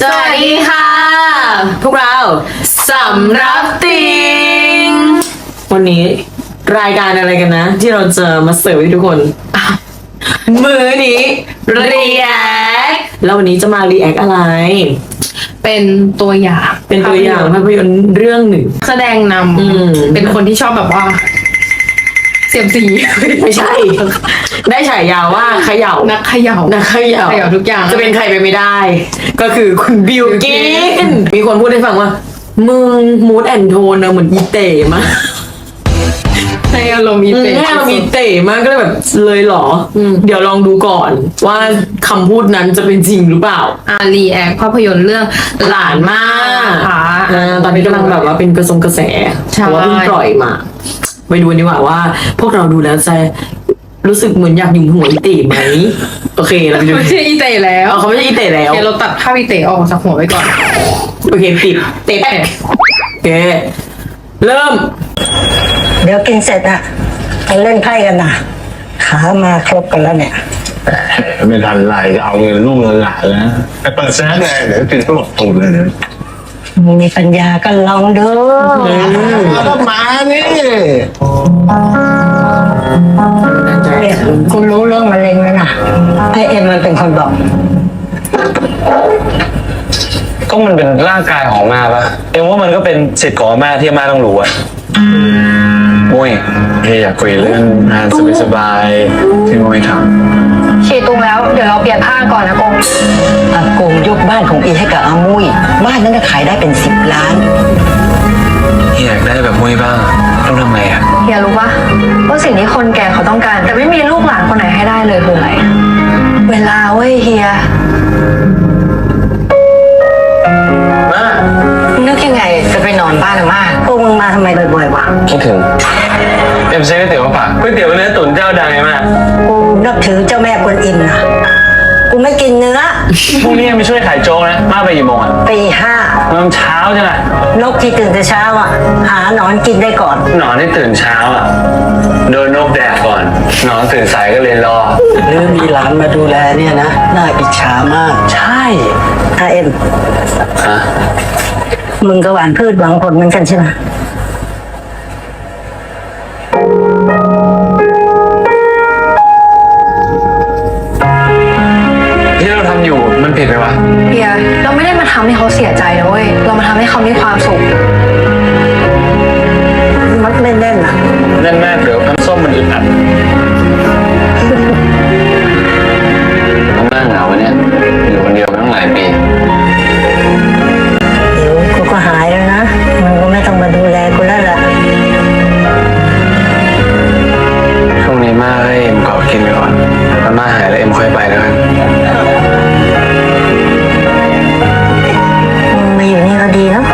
สวัสดีค่ะ พวกเราสำรับติง วันนี้รายการอะไรกันนะ ที่เราจะมาเสิร์ฟให้ทุกคนอะมือนี้ react แล้ววันนี้จะมา react อะไร เป็นตัวอย่างเป็นตัวอย่างภาพยนตร์เรื่องหนึ่ง แสดงนอืมำเป็นคนที่ชอบแบบว่าเสี ยมสีไม่ใช่ ได้ฉายาว่าเขย่านักเขย่านักเขย่าเขย่าทุกอย่าง จะเป็นใครไปไม่ได้ ก็คือคุณบิวกิน มีคนพูดให้ฟังว่า มึงมูดแอนโทนนะเหมือนอีเต๋มากให้อารมณ์มีอืมเป็นให้เรามีเต๋มากก็เลยแบบเลยเหรออเดี๋ยวลองดูก่อนว่าคำพูดนั้นจะเป็นจริงหรือเปล่า อารีแอคภาพยนตร์เรื่องหลานมากค่ะอ่าตอนนี้กำลังแบบว่าเป็นกระทรงกระแสใช่เพราะว่าเพิ่งปล่อยมา ไปดูดีกว่าว่า พวกเราดูแล้วจะรู้สึกเหมือนอยากหยุมหัวอีเต๋ไหมโอเคเราไปดูไม่ใช่อีเตแล้วเอาเขาไม่ใช่อีเต๋แล้ว โอเคเราตัดภาพอีเตออกจากหัวไว้ก่อน โอเคปิดเตะแปะโอเคเริ่ม เดี๋ยวกินเสร็จอะไปเล่นไพ่กันนะขามาครบกันแล้วเนี่ย ไม่ทันไรเอาเงินลูกเงินหลานแล้วไปเปิดแซกเลยเดี๋ยวกินก็หมดตูดเลยนะมึงมีปัญญาก็ลองดูก็มานี่ เนี่ยคุณรู้เรื่องมะเร็งแล้วนะไอเอ็มมันเป็นคนบอก ก็มันเป็นร่างกายของอาม่าปะเอ็มว่ามันก็เป็นสิทธิ์ของอาม่าที่อาม่าต้องรู้อะมุ้ยเฮียอยากคุยเรื่องงานสบายๆที่มุ้ยทฉีดตุงแล้ว เดี๋ยวเราเปลี่ยนผ้าก่อนนะกงอากงยกบ้านของอีให้กับอามุยบ้านนั้นก็ขายได้เป็นสิบล้านำเฮียอยากได้แบบมุ้ยบ้าง ต้องทำไงอะเฮียรู้ปะว่าสิ่งที่คนแก่เขาต้องการ แต่ไม่มีลูกหลานคนไหนให้ได้เลยคืออะไร เวลาเว้ยเฮียมานึกยังไงจะไปนอนบ้านอาม่าพวกมึงมาทำไมบ่อยๆวะคิดถึงเอ็มซื้อก๋วยเตี๋ยวมาฝากก๋วยเตี๋ยวเนื้อตุ๋นเจ้าดังไงแม่กูนับถือเจ้าแม่กวนอิมนะ กูไม่กินเนื้อพรุ่งนี้เอ็มไปช่วยขายโจ๊กนะ มาไปกี่โมงอะตีห้าตอนเช้าใช่ไหมนกที่ตื่นแต่เช้าอะ หาหนอนกินได้ก่อน หนอนที่ตื่นเช้าอะโดนนกแดกก่อน หนอนตื่นสายก็เลยรอ หรือมีหลานมาดูแลเนี่ยนะ น่าอิจฉามาก ใช่ถ้าเอ็มฮะมึงก็หวานพืชหวังผลเหมือนกันใช่ไหม มาหายแล้วเอ็มค่อยไปแล้วกันมึงมาอยู่นี่ก็ดีเนาะ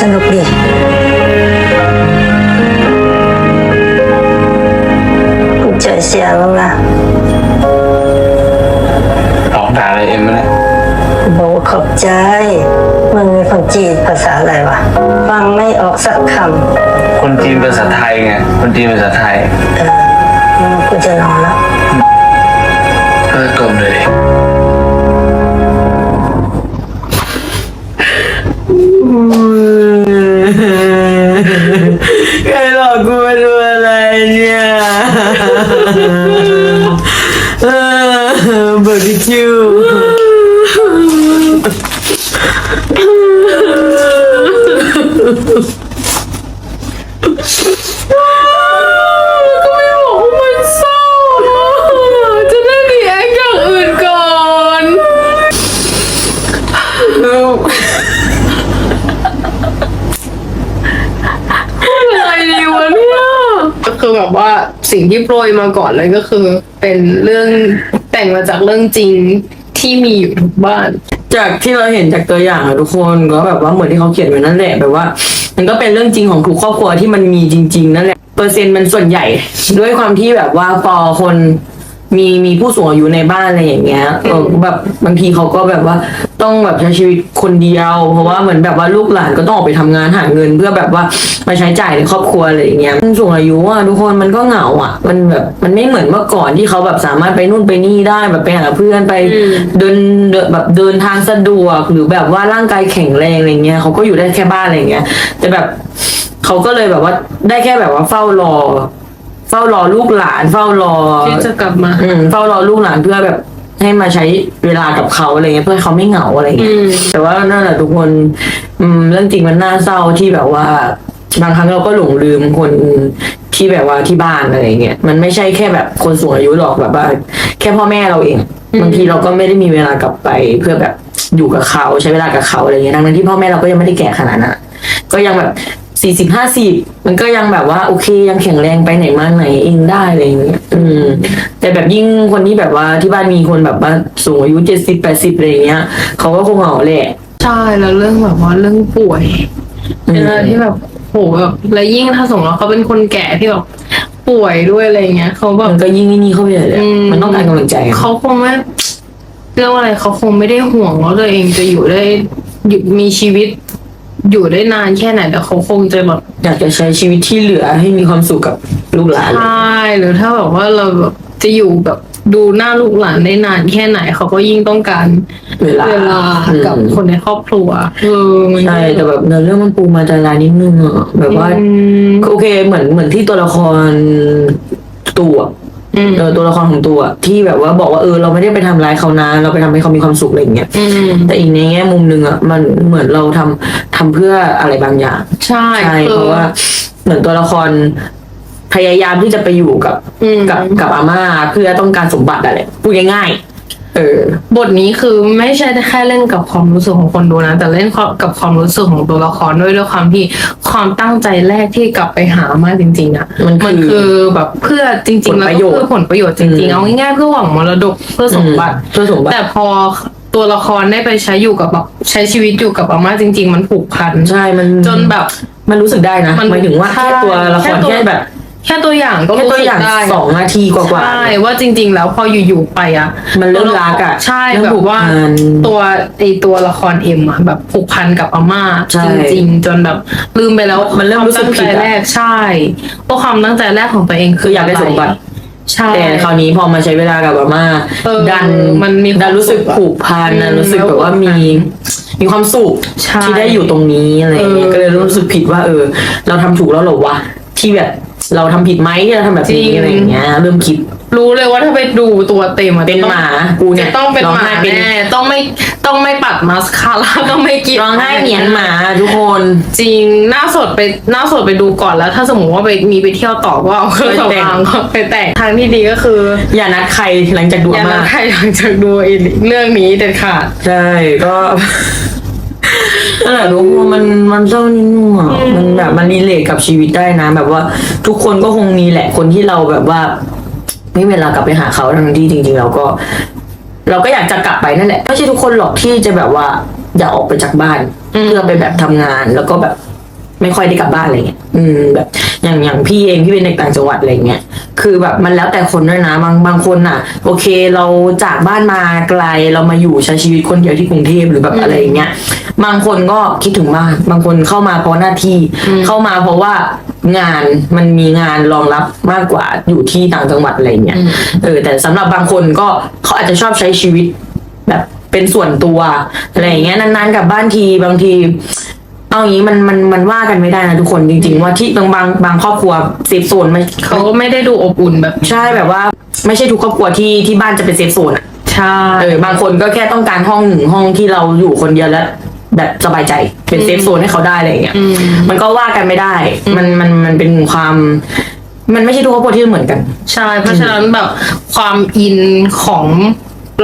สนุกดีกูเจอเสียแล้วล่ะออกด่าอะไรเอ็มมาเนี่ยกูบอกว่าขอบใจ มึงเป็นคนจีนภาษาอะไรวะ ฟังไม่ออกสักคคนจีนภาษาไทยไง คนจีนภาษาไทยำ เออมึงกูจะนอนแคือแบบว่าสิ่งที่โปรยมาก่อนเลยก็คือ เป็นเรื่องแต่งมาจากเรื่องจริงที่มีอยู่ทุกบ้าน จากที่เราเห็นจากตัวอย่างอะทุกคนก็แบบว่าเหมือนที่เขาเขียนไว้นั่นแหละแบบว่า มันก็เป็นเรื่องจริงของทุกครอบครัวที่มันมีจริง ๆ นั่นแหละเปอร์เซ็นต์มันส่วนใหญ่ ด้วยความที่แบบว่าพอคนมีมีผู้สูงอายุในบ้านอะไรอย่างเงี้ยเออแบบบางทีเขาก็แบบว่า ตต้องแบบใช้ชีวิตคนเดียว เพราะว่าเหมือนแบบว่าลูกหลานก็ต้องออกไปทำงานหาเงิน เพื่อแบบว่ามาใช้จ่ายในครอบครัวอะไรอย่างเงี้ยผู้สูงอายุอะทุกคนมันก็เหงาอะ มันแบบมันไม่เหมือนเมื่อก่อนที่เขาแบบสามารถไปนู่นไปนี่ได้แบบไปหาเพื่อนไปเดินเดินแบบเดินทางสะดวกหรือแบบว่าร่างกายแข็งแรงอะไรเงี้ยเขาก็อยู่ได้แค่บ้านอะไรเงี้ยแต่แบบเขาก็เลยแบบว่าได้แค่แบบว่าเฝ้ารอ เฝ้ารอลูกหลาน เฝ้ารอที่จะกลับมาอืมเฝ้ารอลูกหลานเพื่อแบบ ให้มาใช้เวลากับเขาอะไรเงี้ยเพื่อให้เขาไม่เหงาอะไรเงี้ยอืมแต่ว่านั่นแหละทุกคนอืมเรื่องจริงมันน่าเศร้าที่แบบว่า บางครั้งเราก็หลงลืมคนที่แบบว่าที่บ้านอะไรเงี้ยมันไม่ใช่แค่แบบคนสูงอายุหรอกแบบว่าแค่พ่อแม่เราเองบางทีเราก็ไม่ได้มีเวลากลับไป เพื่อแบบอยู่กับเขาใช้เวลากับเขาอะไรเงี้ยดังนั้นที่พ่อแม่เราก็ยังไม่ได้แก่ขนาดนั้นอะก็ยังแบบ สี่สิบห้าสิบมันก็ยังแบบว่าโอเคยังแข็งแรงไปไหนมาไหนเองได้อะไรอย่างเงี้ยอืม แต่แบบยิ่งคนที่แบบว่าที่บ้านมีคนแบบว่าสูงอายุเจ็ดสิบแปดสิบอะไรอย่างเงี้ยเขาก็คงเหงาแหละ ใช่แล้วเรื่องแบบว่าเรื่องป่วยอืมเป็นอะไรที่แบบโหแบบแล้วยิ่งถ้าสมมติว่าเขาเป็นคนแก่ที่แบบป่วยด้วยอะไรเงี้ยเขาแบบ มันก็ยิ่งนี่เข้าไปใหญ่เลยอะมันต้องการกำลังใจอะเขาคงไม่เรื่องอะไรเขาคงไม่ได้ห่วงว่าตัวเองจะอยู่ได้อยู่มีชีวิต อยู่ได้นานแค่ไหนแต่เขาคงจะแบบอยากจะใช้ชีวิตที่เหลือให้มีความสุขกับลูกหลานใช่หรือถ้าแบบว่าเราแบบจะอยู่แบบดูหน้าลูกหลานได้นานแค่ไหนเขาก็ยิ่งต้องการเวลาเวลากับอืม คนในครอบครัวเออมันก็ใช่แต่แบบเนื้อเรื่องมันปูมาใจร้ายนิดนึงอะแบบว่า อืม โอเคเหมือนเหมือนที่ตัวละครตัว อืม เออตัวละครของตัวที่แบบว่าบอกว่าเออเราไม่ได้ไปทำร้ายเขานะเราไปทำให้เขามีความสุขอะไรอย่างเงี้ยอืม แต่อีกในแง่มุมหนึ่งอะมันเหมือนเราทำทำเพื่ออะไรบางอย่าง ใช่ใช่คือ เพราะว่าเหมือนตัวละครพยายามที่จะไปอยู่กับอืม กับกับอาม่าเพื่อต้องการสมบัติอะไรพูดง่ายๆ เออบทนี้คือไม่ใช่แค่เล่นกับความรู้สึกของคนดูนะ แต่เล่นกับความรู้สึกของตัวละครด้วยด้วยความที่ความตั้งใจแรกที่กลับไปหามาจริงๆอะมันคือคือแบบเพื่อจริงๆแล้วผลประโยก็ชน์เพื่อผลประโยชน์จริงอืๆมเอาง่ายๆเพื่อหวังมรดกเพื่อสมบัติอืมเพื่อสมบัติแต่พอตัวละครได้ไปใช้อยู่กับแบบใช้ชีวิตอยู่กับอาม่าจริง ๆ มันผูกพันใช่มันจนแบบมันรู้สึกได้นะมันหมายถึงว่าใช่แค่ตัวละครแค่ตัวแค่แบบ แค่ตัวอย่างก็แค่รู้ตัวสึอกย่างได้สองนาทีกว่าๆใช่ว่าจริง ๆ แล้วพออยู่ๆไปอะมันเริ่มรักอะใช่เริ่มแบบผูกว่า พัน ตัวไอตัวละครเอ็มอะแบบผูกพันกับอาม่าใช่จริงๆ จนแบบลืมไปแล้วมันเริ่มรู้สึกความตั้งผิใจดอะแรกใช่เพราะความตั้งใจแรกของตัวเองคืออยากได้สมบัติ ใช่ แต่คราวนี้พอมาใช้เวลากับอาม่าเออดันมันมีความดันรู้สึกสุขอะผูกพันอืมนะรู้สึกแบบว่ามี มีความสุขใช่ที่ได้อยู่ตรงนี้อะไรอย่างเงี้ยเออ ก็เลยรู้สึกผิดว่า เออ เราทำถูกแล้วเหรอวะที่แบบ เราทำผิดไหมที่เราทำแบบจรินี้ง อะไรอย่างเงี้ย เริ่มคิด รู้เลยว่าถ้าไปดูตัวเต็มอะเป็นต้องหมากูเนี่ยจะต้องเป็นร้องหไห้มาเป็น แน่ต้องไม่ต้องไม่ปัดมาสคาร่าต้องไม่กินร้องไห้เหมียนหมาทุกคน จริงหน้าสดไปหน้าสดไปดูก่อนแล้ว ถ้าสมมติว่าไปมีไปเที่ยวต่อก็เอาเครื่องไปแต่งสำอางก็ไปแต่งทางที่ดีก็คืออย่านัดใครหลังจากดูอย่าอานัม่าดใครหลังจากดูไอ้เรื่องนี้เด็ดขาด ใช่ก็ นั่นแหละทุกคนมันมันเศร้านิดนึงอะมันแบบมันรีเลทกับชีวิตได้นะ แบบว่าทุกคนก็คงมีแหละคนที่เราแบบว่าไม่เวลากลับไปหาเขาทั้งที่จริงๆเราก็ เราก็อยากจะกลับไปนั่นแหละไม่ใช่ทุกคนหรอกที่จะแบบว่าอยากออกไปจากบ้านอืมเพื่อไปแบบทำงานแล้วก็แบบ ไม่ค่อยได้กลับบ้านอะไรเงี้ยอืมแบบ อย่างอย่างพี่เองพี่เป็นเด็กต่างจังหวัดอะไรเงี้ย คือแบบมันแล้วแต่คนด้วยนะบางบางคนน่ะ โอเคเราจากบ้านมาไกลเรามาอยู่ใช้ชีวิตคนเดียวที่กรุงเทพหรือแบบอะไรอย่างเงี้ยบางคนก็คิดถึงบ้านบางคนเข้ามาเพราะหน้าที่เข้ามาเพราะว่างานมันมีงานรองรับมากกว่าอยู่ที่ต่างจังหวัดอะไรเงี้ยเออแต่สำหรับบางคนก็เขาอาจจะชอบใช้ชีวิตแบบเป็นส่วนตัวอะไรอย่างเงี้ยนานๆกลับบ้านทีบางที เอาอย่างนี้มันมันมันว่ากันไม่ได้นะทุกคนจริง ๆ ว่าที่บางบางบางครอบครัวเซฟโซนไม่เขาก็ไม่ได้ดูอบอุ่นแบบใช่แบบว่า ไม่ใช่ทุกครอบครัวที่ที่บ้านจะเป็นเซฟโซนอะใช่เออบางคนก็แค่ต้องการห้องหนึ่งห้องที่เราอยู่คนเดียวแล้ว แบบสบายใจเป็นเซฟโซนให้เขาได้อะไรอย่างเงี้ยมันก็ว่ากันไม่ได้ มันมันมันเป็นความ มันไม่ใช่ทุกครอบครัวที่เหมือนกัน ใช่ เพราะฉะนั้นแบบความอินของ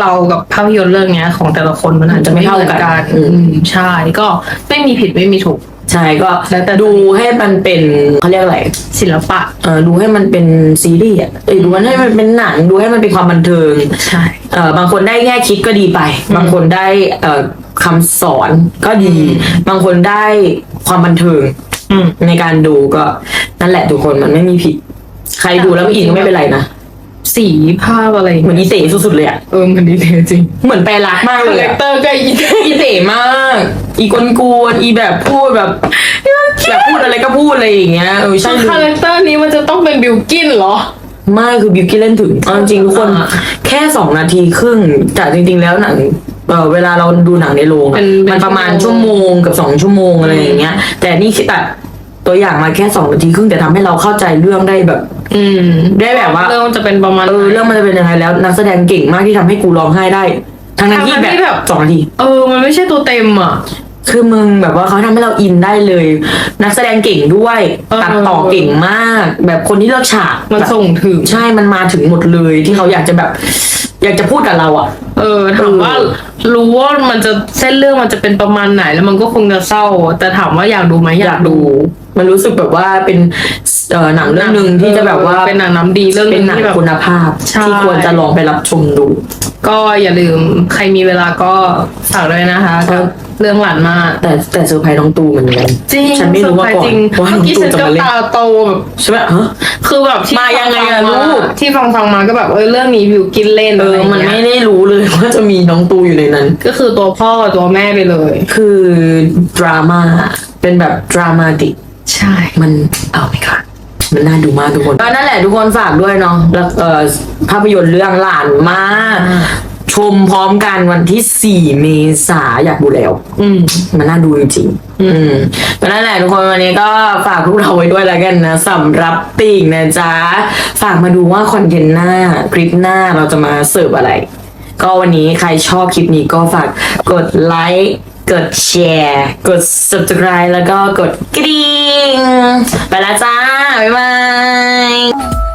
เรากับภาพยนตร์เรื่องเนี้ย ของแต่ละคนมันอาจจะไม่เหมือนกันอืมอืมใช่ก็ไม่มีผิดไม่มีถูก ใช่ก็แล้วแต่ ดูให้มันเป็นเขาเรียกอะไรศิลปะ เออดูให้มันเป็นซีรีส์อะเออดูให้มันเป็นหนังดูให้มันเป็นความบันเทิง ใช่ เออบางคนได้แง่คิดก็ดีไป บางคนได้เอ่อคำสอนก็ดี บางคนได้ความบันเทิงอืม ในการดูก็นั่นแหละทุกคนมันไม่มีผิด ใครดูแล้วไม่อินก็ไม่เป็นไรนะ สีภาพอะไรอย่างเหมืเงี้ยอนอีเต๋สุดๆเลยอะเออมันดีเทลจริงเหมือนแปลรักมากคาเลยแรคอะเตอร์ก็อีกอีเต๋มาก อีกวนกวนๆอีแบบพูดแบบแบบพูดอะไรก็พูดอะไรอย่างเงี้ยเออใช่คาแรคเตอร์นี้มันจะต้องเป็นบิวกินเหรอ ไม่คือบิวกี้นเล่นถึงเอาจริงๆทุกคนอ่าแค่สองนาทีครึ่งแต่จริง ๆ แล้วหนังเออเวลาเราดูหนังในโรงอะเป็นเป็น มันประมาณชั่ชั่ววโมโมงงกับสองชั่วโมงอะไรอย่างเงี้ย แต่นี่คือตัดตัวอย่างมาแค่สองนาทีครึ่งแต่ทำให้เราเข้าใจเรื่องได้แบบ อืม ได้แบบว่าเรื่องมันจะเป็นประมาณเออไหนเรื่องมันจะเป็นยังไงแล้ว นักแสดงเก่งมากที่ทำให้กูร้องไห้ได้ทั้งนั้นที่ทั้งๆที่แบแบบบสองนาทีเออ มันไม่ใช่ตัวเต็มอะคือมึงแบบว่าเขาทำให้เราอินได้เลย นักแสดงเก่งด้วยเออตัดต่อเก่งมาก แบบคนที่เลือกฉากมันแบบส่งถึงใช่มันมาถึงหมดเลยที่เขาอยากจะแบบ อยากจะพูดกับเราอะ เออถามว่ารู้ว่ามันจะเส้นเรื่องมันจะเป็นประมาณไหนแล้วมันก็คงจะเศร้า แต่ถามว่าอยากดูไหมอายอยากกดู มันรู้สึกแบบว่าเป็น เอ่อหนังเรื่องหนึ่งที่จะแบบว่าเป็นหนังน้ำดีเรื่องหเป็นึนงหนังที่แบบ คุณภาพ ใช่ ที่ควรจะลองไปรับชมดู ก็อย่าลืมใครมีเวลาก็ฝากด้วยนะคะครักับบ เรื่องหลานมากแต่แต่เซอร์ไพรส์น้องตูเหมือนกันจริงฉันไม่รู้มาก่อนจริงว่าเมื่น้อองกี้ตูฉันจะก็มาเล่นตาโตแบบ ใช่ไหมฮะ คือแบบที่มายังไงอะฟัลูก ที่ฟังฟังๆมาก็แบบเออเรื่องนี้วิวกินเล่นเอออะไรมันเงี้ไม่ยได้รู้เลยว่าจะมีน้องตูอยู่ในนั้น ก็คือตัวพ่อกับตัวแม่ไปเลย คือดราม่าเป็นแบบดรามาติกใช่ มันเอาไปก่อน มันน่าดูมากทุกคนก็นั่นแหละทุกคนฝากด้วยเนาะแล้วเอ่อภาพยนตร์เรื่องหลานมากชมพร้อมกันวันที่ 4 เมษาอยากดูแล้ว อืม มันน่าดูจริงๆอืมก็นั่นแหละทุกคนวันนี้ก็ฝากพวกเราไว้ด้วยแล้วกันนะสำหรับติ่งนะจ๊ะ ฝากมาดูว่าคอนเทนต์หน้า คลิปหน้าเราจะมาเสิร์ฟอะไร ก็วันนี้ใครชอบคลิปนี้ก็ฝากกดไลค์ กดแชร์ กด subscribe แล้วก็กดกริ่ง ไปแล้วจ้า บ๊ายบาย